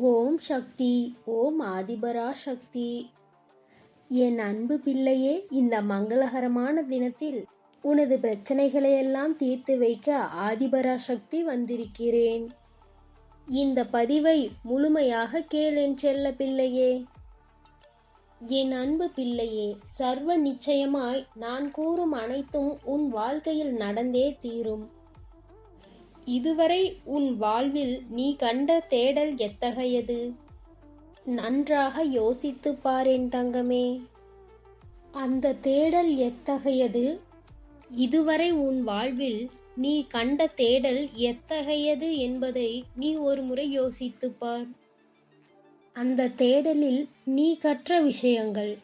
ஓம் சக்தி ஓம் ஆதிபரா சக்தி. என் அன்பு பிள்ளையே இந்த மங்களகரமான தினத்தில் உனது பிரச்சனைகளையெல்லாம் தீர்த்து வைக்க ஆதிபரா சக்தி வந்திருக்கிறேன். இந்த பதிவை முழுமையாக கேளேன் செல்ல பிள்ளையே. என் அன்பு பிள்ளையே சர்வ நிச்சயமாய் நான் கூறும் அனைத்தும் உன் வாழ்க்கையில் நடந்தே தீரும். இதுவரை உன் வாழ்வில் நீ கண்ட தேடல் எத்தகையது? நன்றாக யோசித்துப் பாரேன் தங்கமே. அந்த தேடல் எத்தகையது? இதுவரை உன் வாழ்வில் நீ கண்ட தேடல் எத்தகையது என்பதை நீ ஒரு முறை யோசித்துப்பார் அந்த தேடலில் நீ கற்ற விஷயங்கள்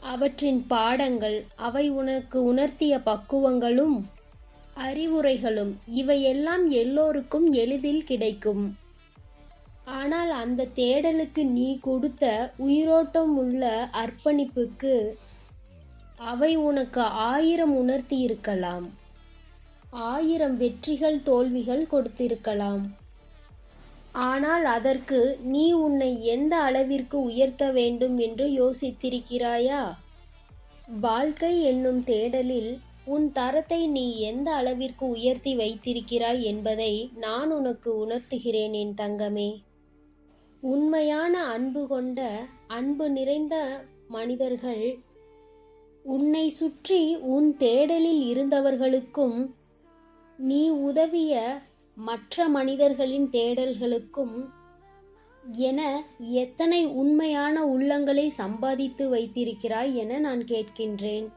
அவற்றின் பாடங்கள் அவை உனக்கு உணர்த்திய பக்குவங்களும் அறிவுரைகளும் இவையெல்லாம் எல்லோருக்கும் எளிதில் கிடைக்கும். ஆனால் அந்த தேடலுக்கு நீ கொடுத்த உயிரோட்டம் உள்ள அர்ப்பணிப்புக்கு அவை உனக்கு ஆயிரம் உணர்த்தி இருக்கலாம் ஆயிரம் வெற்றிகள் தோல்விகள் கொடுத்திருக்கலாம். ஆனால் அதற்கு நீ உன்னை எந்த அளவிற்கு உயர்த்த வேண்டும் என்று யோசித்திருக்கிறாயா? வாழ்க்கை என்னும் தேடலில் உன் தரத்தை நீ எந்த அளவிற்கு உயர்த்தி வைத்திருக்கிறாய் என்பதை நான் உனக்கு உணர்த்துகிறேன் என் தங்கமே. உண்மையான அன்பு கொண்ட அன்பு நிறைந்த மனிதர்கள் உன்னை சுற்றி உன் தேடலில் இருந்தவர்களுக்கும் நீ உதவிய மற்ற மனிதர்களின் தேடல்களுக்கும் என எத்தனை உண்மையான உள்ளங்களை சம்பாதித்து வைத்திருக்கிறாய் என நான் கேட்கின்றேன்.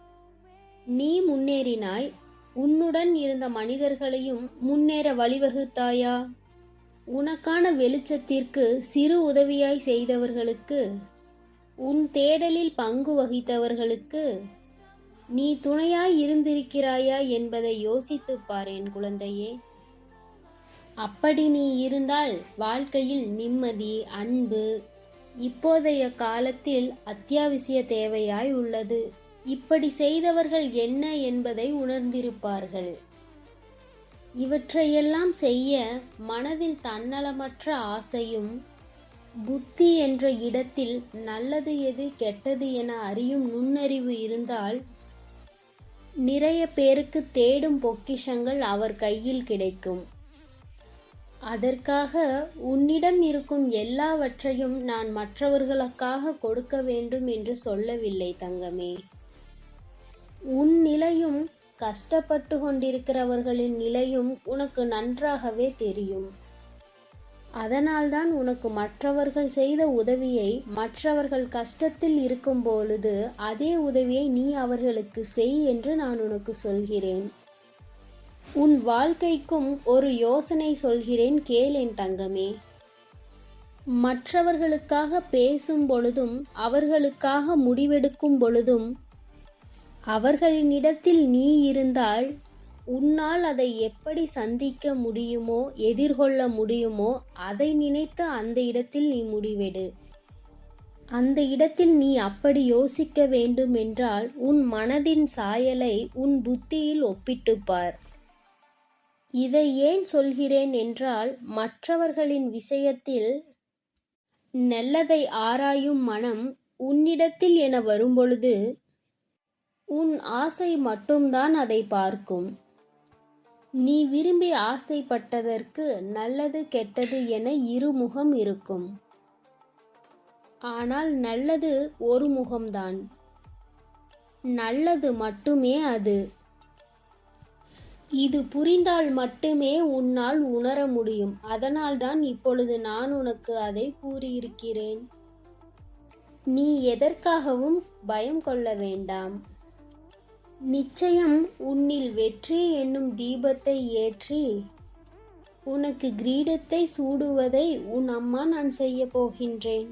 நீ முன்னேறினாய் உன்னுடன் இருந்த மனிதர்களையும் முன்னேற வழிவகுத்தாயா? உனக்கான வெளிச்சத்திற்கு சிறு உதவியாய் செய்தவர்களுக்கு உன் தேடலில் பங்கு வகித்தவர்களுக்கு நீ துணையாய் இருந்திருக்கிறாயா என்பதை யோசித்து பாரேன் குழந்தையே. அப்படி நீ இருந்தால் வாழ்க்கையில் நிம்மதி அன்பு இப்போதைய காலத்தில் அத்தியாவசிய தேவையாய் உள்ளது. இப்படி செய்தவர்கள் என்ன என்பதை உணர்ந்திருப்பார்கள். இவற்றையெல்லாம் செய்ய மனதில் தன்னலமற்ற ஆசையும் புத்தி என்ற இடத்தில் நல்லது எது கெட்டது என அறியும் நுண்ணறிவு இருந்தால் நிறைய பேருக்கு தேடும் பொக்கிஷங்கள் அவர் கையில் கிடைக்கும். அதற்காக உன்னிடம் இருக்கும் எல்லாவற்றையும் நான் மற்றவர்களுக்காக கொடுக்க வேண்டும் என்று சொல்லவில்லை தங்கமே. உன் நிலையும் கஷ்டப்பட்டு கொண்டிருக்கிறவர்களின் நிலையும் உனக்கு நன்றாகவே தெரியும். அதனால்தான் உனக்கு மற்றவர்கள் செய்த உதவியை மற்றவர்கள் கஷ்டத்தில் இருக்கும் பொழுது அதே உதவியை நீ அவர்களுக்கு செய் என்று நான் உனக்கு சொல்கிறேன். உன் வாழ்க்கைக்கும் ஒரு யோசனை சொல்கிறேன் கேள் என் தங்கமே. மற்றவர்களுக்காக பேசும் பொழுதும் அவர்களுக்காக முடிவெடுக்கும் பொழுதும் அவர்களினிடத்தில் நீ இருந்தால் உன்னால் அதை எப்படி சந்திக்க முடியுமோ எதிர்கொள்ள முடியுமோ அதை நினைத்து அந்த இடத்தில் நீ முடிவெடு. அந்த இடத்தில் நீ அப்படி யோசிக்க வேண்டும் என்றால் உன் மனதின் சாயலை உன் புத்தியில் ஒப்பிட்டுப்பார். இதை ஏன் சொல்கிறேன் என்றால் மற்றவர்களின் விஷயத்தில் நல்லதை ஆராயும் மனம் உன்னிடத்தில் என வரும்பொழுது உன் ஆசை மட்டும்தான் அதை பார்க்கும். நீ விரும்பி ஆசைப்பட்டதற்கு நல்லது கெட்டது என இருமுகம் இருக்கும். ஆனால் நல்லது ஒரு முகம்தான். நல்லது மட்டுமே அது. இது புரிந்தால் மட்டுமே உன்னால் உணர முடியும். அதனால்தான் இப்பொழுது நான் உனக்கு அதை கூறியிருக்கிறேன். நீ எதற்காகவும் பயம் கொள்ள வேண்டாம். நிச்சயம் உன்னில் வெற்றி என்னும் தீபத்தை ஏற்றி உனக்கு கிரீடத்தை சூடுவதை உன் அம்மா நான் செய்ய போகின்றேன்.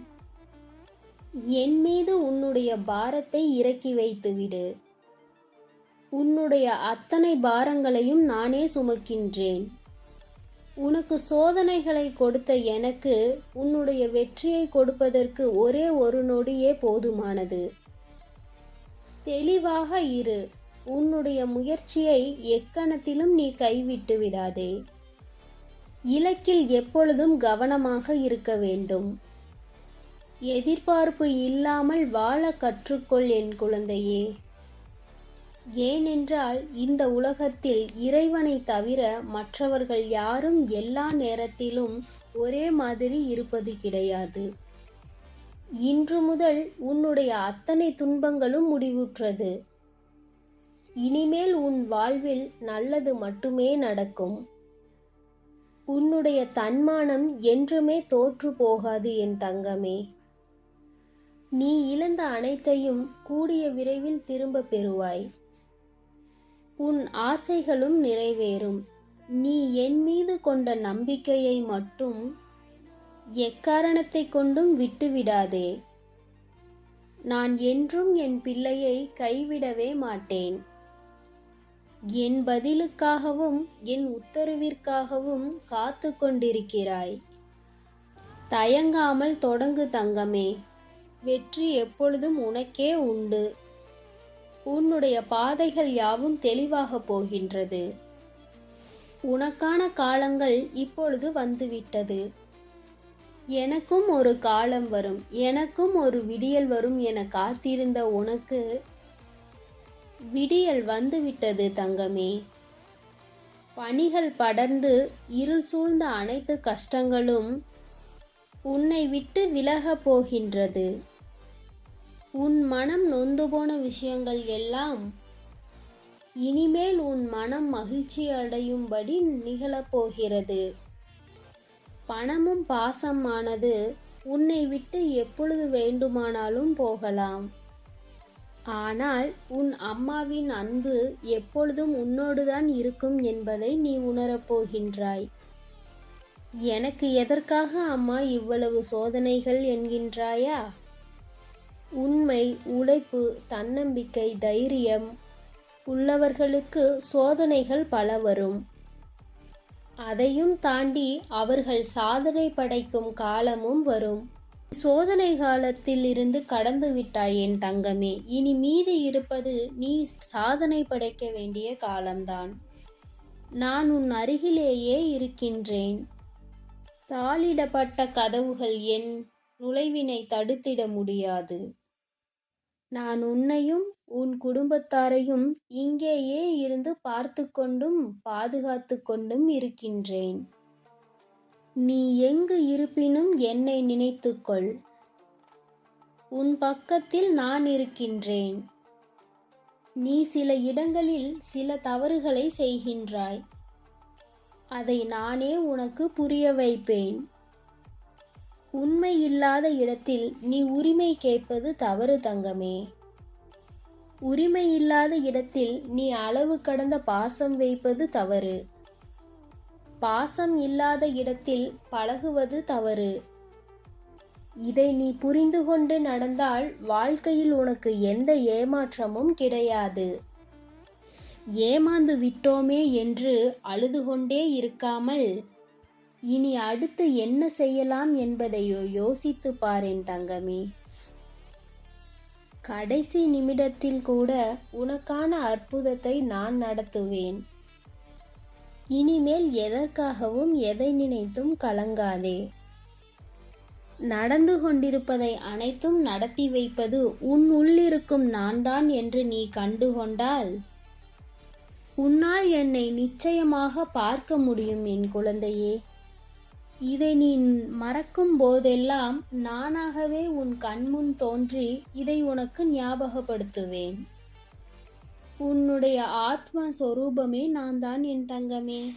என் மீது உன்னுடைய பாரத்தை இறக்கி வைத்துவிடு. உன்னுடைய அத்தனை பாரங்களையும் நானே சுமக்கின்றேன். உனக்கு சோதனைகளை கொடுத்த எனக்கு உன்னுடைய வெற்றியை கொடுப்பதற்கு ஒரே ஒரு நொடியே போதுமானது. தெளிவாக இரு. உன்னுடைய முயற்சியை எக்கணத்திலும் நீ கைவிட்டு விடாதே. இலக்கில் எப்பொழுதும் கவனமாக இருக்க வேண்டும். எதிர்பார்ப்பு இல்லாமல் வாழ கற்றுக்கொள் என் குழந்தையே. ஏனென்றால் இந்த உலகத்தில் இறைவனை தவிர மற்றவர்கள் யாரும் எல்லா நேரத்திலும் ஒரே மாதிரி இருப்பது கிடையாது. இன்று முதல் உன்னுடைய அத்தனை துன்பங்களும் முடிவுற்றது. இனிமேல் உன் வாழ்வில் நல்லது மட்டுமே நடக்கும். உன்னுடைய தன்மானம் என்றுமே தோற்று போகாது என் தங்கமே. நீ இழந்த அனைத்தையும் கூடிய விரைவில் திரும்ப பெறுவாய். உன் ஆசைகளும் நிறைவேறும். நீ என் மீது கொண்ட நம்பிக்கையை மட்டும் எக்காரணத்தை கொண்டும் விட்டுவிடாதே. நான் என்றும் என் பிள்ளையை கைவிடவே மாட்டேன். என் பதிலுக்காகவும் என் உத்தரவிற்காகவும் காத்து கொண்டிருக்கிறாய். தயங்காமல் தொடங்கு தங்கமே. வெற்றி எப்பொழுதும் உனக்கே உண்டு. உன்னுடைய பாதைகள் யாவும் தெளிவாக போகின்றது. உனக்கான காலங்கள் இப்பொழுது வந்துவிட்டது. எனக்கும் ஒரு காலம் வரும். எனக்கும் ஒரு விடியல் வரும் என காத்திருந்த உனக்கு விடியல் வந்துவிட்டது தங்கமே. பனிகள் படர்ந்து இருள் சூழ்ந்த அனைத்து கஷ்டங்களும் உன்னை விட்டு விலகப் போகின்றது. உன் மனம் நொந்து போன விஷயங்கள் எல்லாம் இனிமேல் உன் மனம் மகிழ்ச்சி அடையும்படி நிகழப்போகிறது பணமும் பாசமானது உன்னை விட்டு எப்பொழுது வேண்டுமானாலும் போகலாம். ஆனால் உன் அம்மாவின் அன்பு எப்பொழுதும் உன்னோடுதான் இருக்கும் என்பதை நீ உணரப்போகின்றாய் எனக்கு எதற்காக அம்மா இவ்வளவு சோதனைகள் என்கின்றாயா? உண்மை உழைப்பு தன்னம்பிக்கை தைரியம் உள்ளவர்களுக்கு சோதனைகள் பல வரும். அதையும் தாண்டி அவர்கள் சாதனை படைக்கும் காலமும் வரும். சோதனை காலத்தில் இருந்து கடந்து விட்டாய் என் தங்கமே. இனி மீதி இருப்பது நீ சாதனை படைக்க வேண்டிய காலம்தான். நான் உன் அருகிலேயே இருக்கின்றேன். தாளிடப்பட்ட கதவுகள் என் நுழைவினை தடுத்திட முடியாது. நான் உன்னையும் உன் குடும்பத்தாரையும் இங்கேயே இருந்து பார்த்து கொண்டும் பாதுகாத்து கொண்டும் இருக்கின்றேன். நீ எங்கு இருப்பினும் என்னை நினைத்துக்கொள். உன் பக்கத்தில் நான் இருக்கின்றேன். நீ சில இடங்களில் சில தவறுகளை செய்கின்றாய். அதை நானே உனக்கு புரிய வைப்பேன். உண்மை இல்லாத இடத்தில் நீ உரிமை கேட்பது தவறு தங்கமே. உரிமை இல்லாத இடத்தில் நீ அளவு கடந்த பாசம் வைப்பது தவறு. பாசம் இல்லாத இடத்தில் பழகுவது தவறு. இதை நீ புரிந்து கொண்டு நடந்தால் வாழ்க்கையில் உனக்கு எந்த ஏமாற்றமும் கிடையாது. ஏமாந்து விட்டோமே என்று அழுது கொண்டே இருக்காமல் இனி அடுத்து என்ன செய்யலாம் என்பதையோ யோசித்து பாரேன் தங்கமே. கடைசி நிமிடத்தில் கூட உனக்கான அற்புதத்தை நான் நடத்துவேன். இனிமேல் எதற்காகவும் எதை நினைத்தும் கலங்காதே. நடந்து கொண்டிருப்பதை அனைத்தும் நடத்தி வைப்பது உன் உள்ளிருக்கும் நான் தான் என்று நீ கண்டுகொண்டால் உன்னால் என்னை நிச்சயமாக பார்க்க முடியும் என் குழந்தையே. இதை நீ மறக்கும் போதெல்லாம் நானாகவே உன் கண்முன் தோன்றி இதை உனக்கு ஞாபகப்படுத்துவேன். உன்னுடைய ஆத்ம சொரூபமே நான் தான் என் தங்கமே.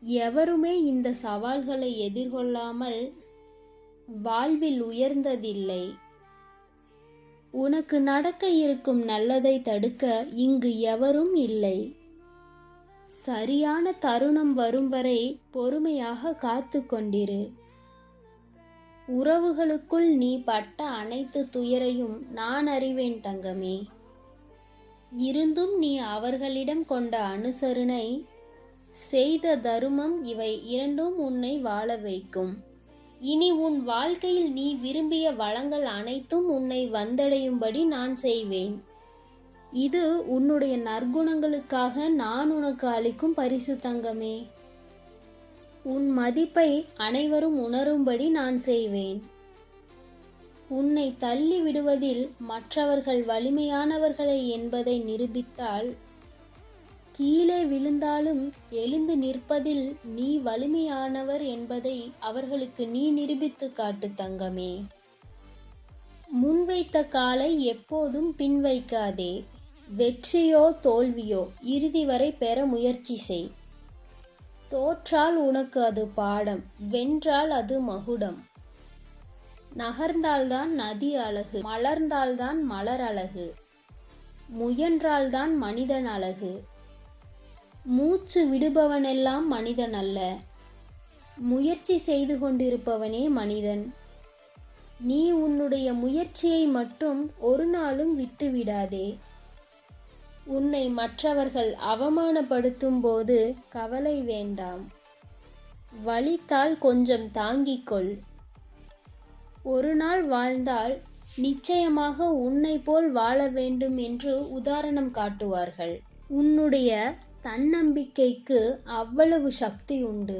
எவருமே இந்த சவால்களை எதிர்கொள்ளாமல் வாழ்வில் உயர்ந்ததில்லை. உனக்கு நடக்க இருக்கும் நல்லதை தடுக்க இங்கு எவரும் இல்லை. சரியான தருணம் வரும் வரை பொறுமையாக காத்து கொண்டிரு. உறவுகளுக்குள் நீ பட்ட அனைத்து துயரையும் நான் அறிவேன் தங்கமே. இருந்தும் நீ அவர்களிடம் கொண்ட அனுசரணை செய்த தருமம் இவை இரண்டும் உன்னை வாழ வைக்கும். இனி உன் வாழ்க்கையில் நீ விரும்பிய வளங்கள் அனைத்தும் உன்னை வந்தடையும்படி நான் செய்வேன். இது உன்னுடைய நற்குணங்களுக்காக நான் உனக்கு அளிக்கும் பரிசு தங்கமே. உன் மதிப்பை அனைவரும் உணரும்படி நான் செய்வேன். உன்னை தள்ளி விடுவதில் மற்றவர்கள் வலிமையானவர்களை என்பதை நிரூபித்தால் கீழே விழுந்தாலும் எழுந்து நிற்பதில் நீ வலிமையானவர் என்பதை அவர்களுக்கு நீ நிரூபித்து காட்டு தங்கமே. முன்வைத்த காலை எப்போதும் பின்வைக்காதே வெற்றியோ தோல்வியோ இறுதி வரை பெற முயற்சி செய். தோற்றால் உனக்கு அது பாடம் வென்றால் அது மகுடம். நகர்ந்தால்தான் நதி அழகு மலர்ந்தால்தான் மலர் அழகு முயன்றால்தான் மனிதன் அழகு. மூச்சு விடுபவனெல்லாம் மனிதன் அல்ல முயற்சி செய்து கொண்டிருப்பவனே மனிதன். நீ உன்னுடைய முயற்சியை மட்டும் ஒரு நாளும் விட்டுவிடாதே உன்னை மற்றவர்கள் அவமானப்படுத்தும் போது கவலை வேண்டாம். வலித்தால் கொஞ்சம் தாங்கிக்கொள் ஒரு நாள் வாழ்ந்தால் நிச்சயமாக உன்னை போல் வாழ வேண்டும் என்று உதாரணம் காட்டுவார்கள். உன்னுடைய தன்னம்பிக்கைக்கு அவ்வளவு சக்தி உண்டு.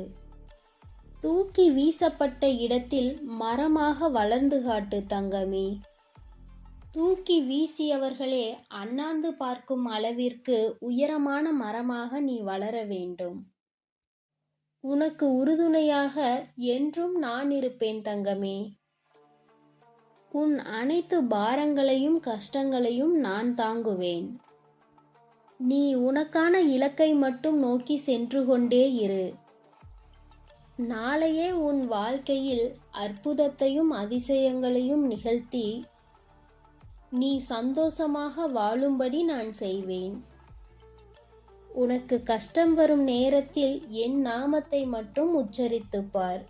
தூக்கி வீசப்பட்ட இடத்தில் மரமாக வளர்ந்து காட்டு தங்கமே. தூக்கி வீசியவர்களே அண்ணாந்து பார்க்கும் அளவிற்கு உயரமான மரமாக நீ வளர வேண்டும். உனக்கு உறுதுணையாக என்றும் நான் இருப்பேன் தங்கமே. உன் அனைத்து பாரங்களையும் கஷ்டங்களையும் நான் தாங்குவேன். நீ உனக்கான இலக்கை மட்டும் நோக்கி சென்று கொண்டே இரு. நாளையே உன் வாழ்க்கையில் அற்புதத்தையும் அதிசயங்களையும் நிகழ்த்தி நீ சந்தோஷமாக வாழும்படி நான் செய்வேன். உனக்கு கஷ்டம் வரும் நேரத்தில் என் நாமத்தை மட்டும் உச்சரித்துப்பார்.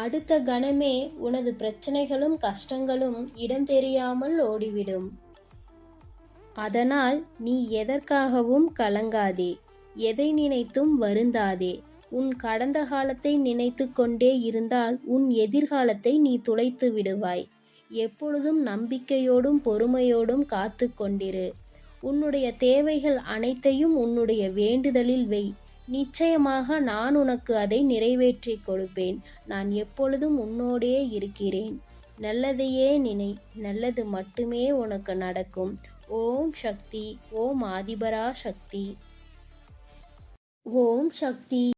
அடுத்த கணமே உனது பிரச்சனைகளும் கஷ்டங்களும் இடம் தெரியாமல் ஓடிவிடும். அதனால் நீ எதற்காகவும் கலங்காதே எதை நினைத்தும் வருந்தாதே. உன் கடந்த காலத்தை நினைத்து கொண்டே இருந்தால் உன் எதிர்காலத்தை நீ துளைத்து விடுவாய். எப்பொழுதும் நம்பிக்கையோடும் பொறுமையோடும் காத்து கொண்டிரு. உன்னுடைய தேவைகள் அனைத்தையும் உன்னுடைய வேண்டுதலில் வை. நிச்சயமாக நான் உனக்கு அதை நிறைவேற்றி கொடுப்பேன். நான் எப்பொழுதும் உன்னோடே இருக்கிறேன். நல்லதையே நினை நல்லது மட்டுமே உனக்கு நடக்கும். ஓம் சக்தி ஓம் ஆதிபரா சக்தி. ஓம் சக்தி.